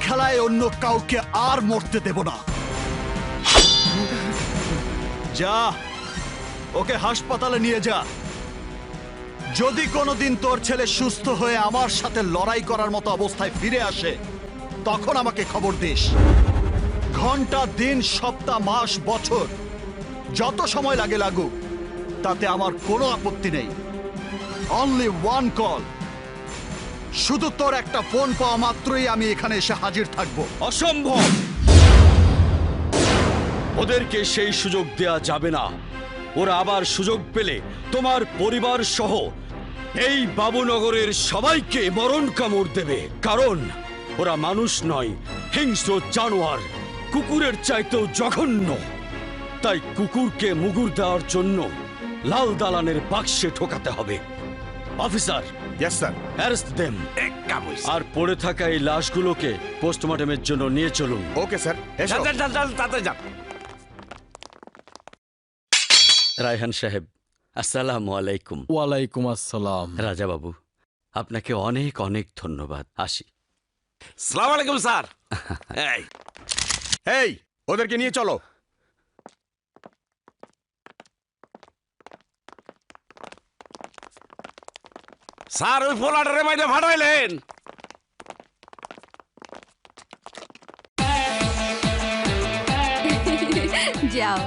খেলায় অন্য কাউকে আর মরতে দেব না। যা, ওকে হাসপাতালে নিয়ে যা। যদি কোনোদিন তোর ছেলে সুস্থ হয়ে আমার সাথে লড়াই করার মতো অবস্থায় ফিরে আসে, তখন আমাকে খবর দিস। ঘণ্টা, দিন, সপ্তাহ, মাস, বছর, যত সময় লাগে লাগুক, তাতে আমার কোনো আপত্তি নেই। অনলি ওয়ান কল শুধু তোর একটা ফোন পাওয়া মাত্রই আমি এখানে এসে হাজির থাকব। অসম্ভব! ওদেরকে সেই সুযোগ দেয়া যাবে না। ওরা আবার সুযোগ পেলে তোমার পরিবার সহ এই বাবুনগরের সবাইকে মরণ কামড় দেবে। কারণ ওরা মানুষ নয়, হিংস্র জানোয়ার। কুকুরের চাইতেও জঘন্য। তাই কুকুরকে মুগুর দেওয়ার জন্য লাল দালানের বাক্সে ঠোকাতে হবে। Officer yes sir arrest them আর পড়ে থাকা এই লাশগুলোকে পোস্টমর্টমের জন্য নিয়ে চলুন। ওকে স্যার এসো রায়হান সাহেব আসসালামু আলাইকুম। ওয়ালাইকুম আসসালাম। রাজা বাবু আপনাকে অনেক অনেক ধন্যবাদ। আসি। সালাম আলাইকুম স্যার। এই। এই ওদেরকে নিয়ে চলো। স্যার ওই ফোলাটারে মাইরে ফাটাইলেন। যাও।